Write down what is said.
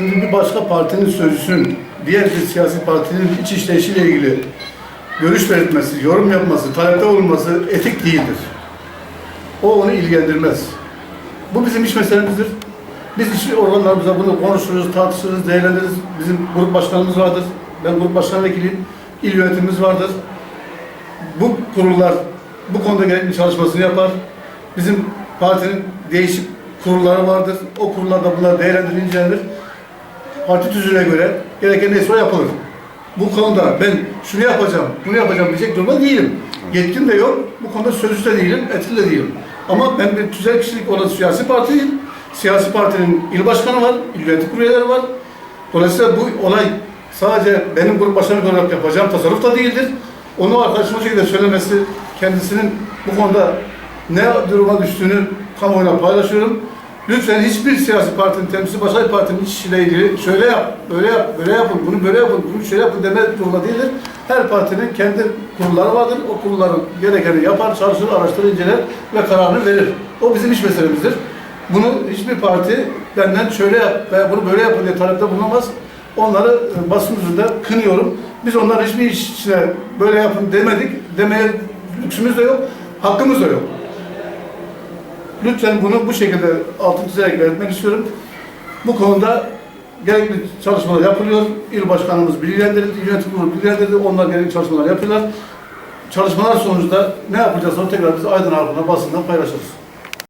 Şimdi bir başka partinin sözcüsünün diğer bir siyasi partinin iç işleyişiyle ilgili görüş belirtmesi, yorum yapması, talepte olunması etik değildir. O onu ilgilendirmez. Bu bizim iş meselemizdir. Biz iş organlarımızda bunu konuşuruz, tartışırız, değerlendiririz. Bizim grup başkanımız vardır. Ben grup başkan vekiliyim. İl yönetimimiz vardır. Bu kurullar bu konuda gerekli çalışmasını yapar. Bizim partinin değişik kurulları vardır. O kurullarda bunlar değerlendirilir, incelenir. Parti tüzüğüne göre gereken neyse o yapılır. Bu konuda ben şunu yapacağım, bunu yapacağım diyecek durumda değilim. Yetkim de yok. Bu konuda sözcü de değilim, etkili de değilim. Ama ben bir tüzel kişilik olan siyasi partiyim. Siyasi partinin il başkanı var, il yönetim kurulu üyeleri var. Dolayısıyla bu olay sadece benim grup başkanı olarak yapacağım tasarruf da değildir. Onu arkadaşıma şekilde söylemesi kendisinin bu konuda ne duruma düştüğünü kamuoyuna paylaşıyorum. Lütfen hiçbir siyasi partinin temsilcisi başka bir partinin iç işiyle ilgili şöyle yap, böyle yap, böyle yapın, bunu böyle yapın, bunu şöyle yapın deme durumunda değildir. Her partinin kendi kurulları vardır. O kurulların gerekeni yapar, çalışır, araştırır, inceler ve kararını verir. O bizim iş meselemizdir. Bunu hiçbir parti benden şöyle yap veya bunu böyle yapın diye talepte bulunamaz. Onları e, basın yüzünde kınıyorum. Biz onların hiçbir iş içine böyle yapın demedik. Demeye lüksümüz de yok, hakkımız da yok. Lütfen bunu bu şekilde altın çizerek belirtmek istiyorum. Bu konuda gerekli çalışmalar yapılıyor. İl başkanımız bilgilendirildi, yönetim kurulu bilgilendirildi. Onlar gerekli çalışmalar yapıyorlar. Çalışmalar sonucunda ne yapacağız onu tekrar biz Aydın halkına basından paylaşırız.